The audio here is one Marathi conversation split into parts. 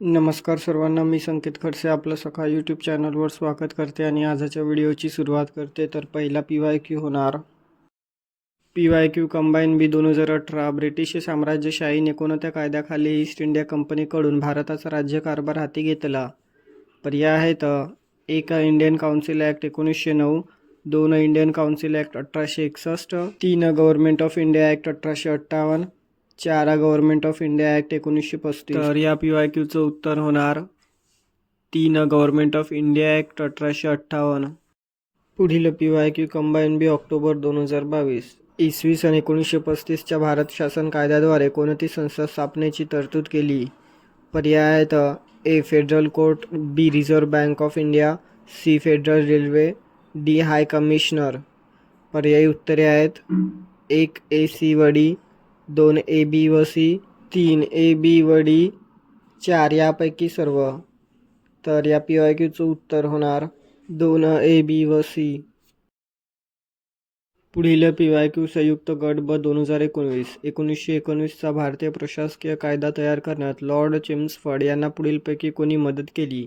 नमस्कार सर्वांना मी संकेत खडसे आपलं सकाळ यूट्यूब चॅनलवर स्वागत करते आणि आजच्या व्हिडिओची सुरुवात करते. तर पहिला पी वाय क्यू होणार. P Y Q combine B दोन हजार अठरा ब्रिटिश साम्राज्यशाहीने कोणत्या कायद्याखाली ईस्ट इंडिया कंपनीकडून भारताचा राज्यकारभार हाती घेतला. पर्याय आहेत एक इंडियन काउन्सिल ॲक्ट एकोणीसशे नऊ दोन इंडियन काउन्सिल ॲक्ट अठराशे एकसष्ट तीन गव्हर्नमेंट ऑफ इंडिया ॲक्ट अठराशे अठ्ठावन्न चार गव्हर्नमेंट ऑफ इंडिया ॲक्ट एकोणीसशे पस्तीस. तर या पी वाय क्यूचं उत्तर होणार तीन गव्हर्नमेंट ऑफ इंडिया ॲक्ट अठराशे अठ्ठावन्न. पुढील P Y Q combine B October दोन हजार बावीस. इसवी सन एकोणीसशे पस्तीसच्या भारत शासन कायद्याद्वारे कोणती संस्था स्थापनेची तरतूद केली? पर्याय आहेत A federal court B reserve bank of India C federal railway D high commissioner पर्यायी उत्तरे आहेत. एक ए सी वडी दोन ए बी व सी तीन ए बी व डी चार यापैकी सर्व. तर या पी वाय क्यूचं उत्तर होणार दोन ए बी व सी. पुढील पी वाय क्यू संयुक्त गट ब दोन हजार एकोणवीस. एकोणीसशे एकोणवीसचा भारतीय प्रशासकीय कायदा तयार करण्यात लॉर्ड चेम्सफर्ड यांना पुढीलपैकी कोणी मदत केली?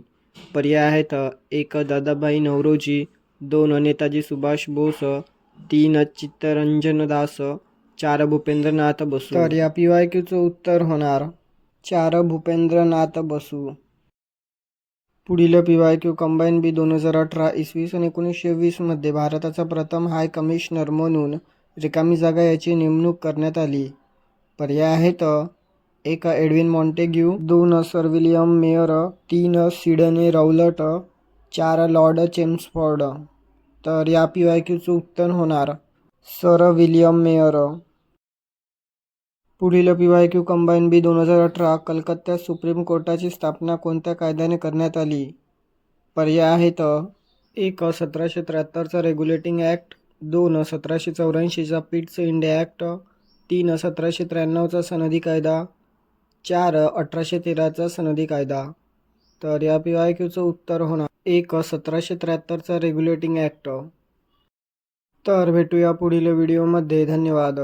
पर्याय आहेत. एक दादाभाई नवरोजी. दोन नेताजी सुभाष बोस. तीन चित्तरंजन दास. चार भूपेंद्रनाथ बसू. तर या पी वाय क्यूचं उत्तर होणार चार भूपेंद्रनाथ बसू. पुढील P Y Q combine B दोन हजार अठरा इसवी सन एकोणीसशे वीसमध्ये भारताचा प्रथम हाय कमिशनर म्हणून रिकामी जागा याची नेमणूक करण्यात आली. पर्याय आहेत एक एडविन मॉन्टेग्यू दोन सर विलियम मेयर तीन सिडने राउलट चार लॉर्ड चेम्सफॉर्ड. तर या पी वाय क्यूचं उत्तर होणार सर विलियम मेयर. पुढील P Y Q combine B दोन हजार अठरा कलकत्त्यात सुप्रीम कोर्टाची स्थापना कोणत्या कायद्याने करण्यात आली? पर्याय आहेत एक सतराशे त्र्याहत्तरचा रेग्युलेटिंग ॲक्ट. दोन सतराशे चौऱ्याऐंशीचा पिट्स इंडिया ॲक्ट. तीन सतराशे त्र्याण्णवचा सनदी कायदा. चार अठराशे तेराचा सनदी कायदा. तर या पी वाय क्यूचं उत्तर होणार. एक सतराशे त्र्याहत्तरचा रेग्युलेटिंग ॲक्ट. तर भेटूया पुढील व्हिडिओमध्ये. धन्यवाद.